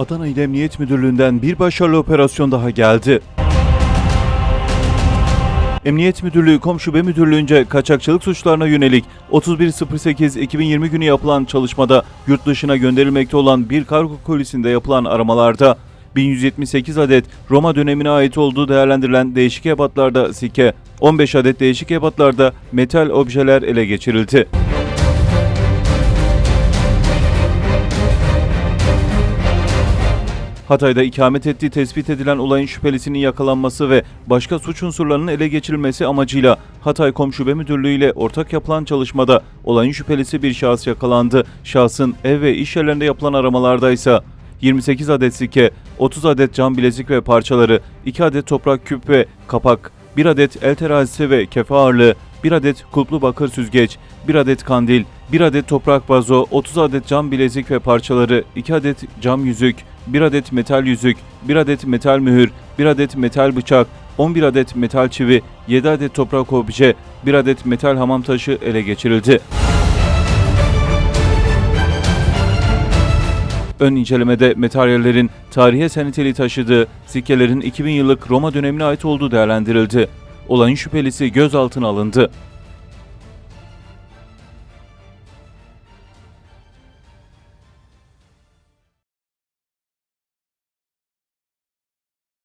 Adana İl Emniyet Müdürlüğü'nden bir başarılı operasyon daha geldi. Emniyet Müdürlüğü Komşube Müdürlüğü'nce kaçakçılık suçlarına yönelik 31.08.2020 günü yapılan çalışmada yurt dışına gönderilmekte olan bir kargo kolisinde yapılan aramalarda 1178 adet Roma dönemine ait olduğu değerlendirilen değişik ebatlarda sike, 15 adet değişik ebatlarda metal objeler ele geçirildi. Hatay'da ikamet ettiği tespit edilen olayın şüphelisinin yakalanması ve başka suç unsurlarının ele geçirilmesi amacıyla Hatay Komşube Müdürlüğü ile ortak yapılan çalışmada olayın şüphelisi bir şahıs yakalandı. Şahsın ev ve iş yerlerinde yapılan aramalarda ise 28 adet sike, 30 adet cam bilezik ve parçaları, 2 adet toprak küp ve kapak, 1 adet el terazisi ve kefe ağırlığı, 1 adet kulplu bakır süzgeç, 1 adet kandil, 1 adet toprak vazo, 30 adet cam bilezik ve parçaları, 2 adet cam yüzük, 1 adet metal yüzük, 1 adet metal mühür, 1 adet metal bıçak, 11 adet metal çivi, 7 adet toprak obje, 1 adet metal hamam taşı ele geçirildi. Ön incelemede materyallerin tarihe seneteli taşıdığı sikkelerin 2000 yıllık Roma dönemine ait olduğu değerlendirildi. Olayın şüphelisi gözaltına alındı.